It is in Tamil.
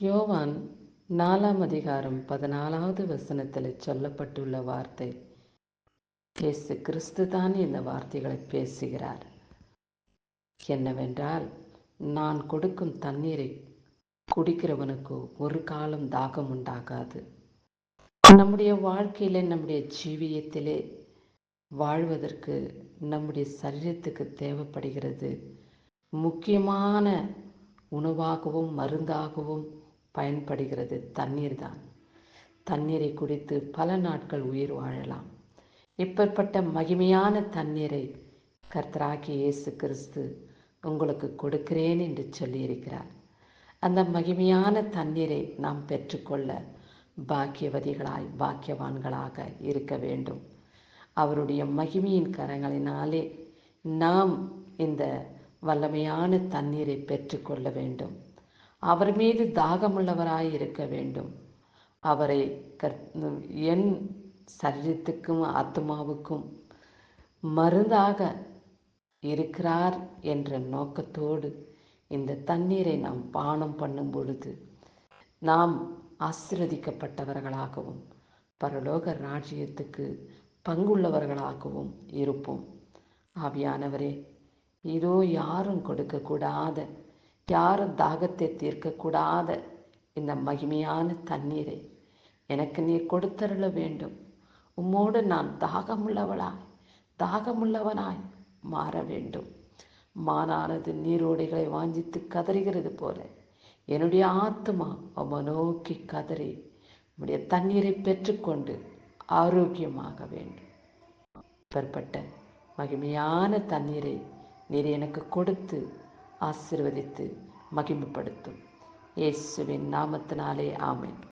யோவான் நாலாம் அதிகாரம் பதினாலாவது வசனத்தில் சொல்லப்பட்டுள்ள வார்த்தை. இயேசு கிறிஸ்து தான் இந்த வார்த்தைகளை பேசுகிறார். என்னவென்றால் நான் கொடுக்கும் தண்ணீரை குடிக்கிறவனுக்கு ஒரு காலம் தாகம் உண்டாகாது. நம்முடைய வாழ்க்கையிலே நம்முடைய ஜீவியத்திலே வாழ்வதற்கு நம்முடைய சரீரத்துக்கு தேவைப்படுகிறது. முக்கியமான உணவாகவும் மருந்தாகவும் பயன்படுகிறது. தண்ணீர் தான் தண்ணீரை குடித்து பல நாட்கள் உயிர் வாழலாம். இப்பேற்பட்ட மகிமையான தண்ணீரை கர்த்தராகி இயேசு கிறிஸ்து உங்களுக்கு கொடுக்கிறேன் என்று சொல்லியிருக்கிறார். அந்த மகிமையான தண்ணீரை நாம் பெற்றுக்கொள்ள பாக்கியவதிகளாய் பாக்கியவான்களாக இருக்க வேண்டும். அவருடைய மகிமையின் கரங்களினாலே நாம் இந்த வல்லமையான தண்ணீரை பெற்றுக்கொள்ள வேண்டும். அவர் மீது தாகமுள்ளவராய் இருக்க வேண்டும். அவரை கற் என் சரீரத்துக்கும் ஆத்மாவுக்கும் மருந்தாக இருக்கிறார் என்ற நோக்கத்தோடு இந்த தண்ணீரை நாம் பானம் பண்ணும் பொழுது நாம் ஆசிர்வதிக்கப்பட்டவர்களாகவும் பரலோக ராஜ்யத்துக்கு பங்குள்ளவர்களாகவும் இருப்போம். ஆவியானவரே இதோ யாரும் கொடுக்கக்கூடாத யாரும் தாகத்தை தீர்க்கக்கூடாத இந்த மகிமையான தண்ணீரை எனக்கு நீர் கொடுத்தருள வேண்டும். உம்மோடு நான் தாகமுள்ளவளாய் தாகமுள்ளவனாய் மாற வேண்டும். மானானது நீரோடைகளை வாஞ்சித்து கதறுகிறது போல என்னுடைய ஆத்மா அவ நோக்கி கதறி உடைய தண்ணீரை பெற்றுக்கொண்டு ஆரோக்கியமாக வேண்டும். பெறப்பட்ட மகிமையான தண்ணீரை நீர் எனக்கு கொடுத்து ஆசிர்வதித்து மகிமைப்படுத்தும். இயேசுவின் நாமத்தினாலே ஆமேன்.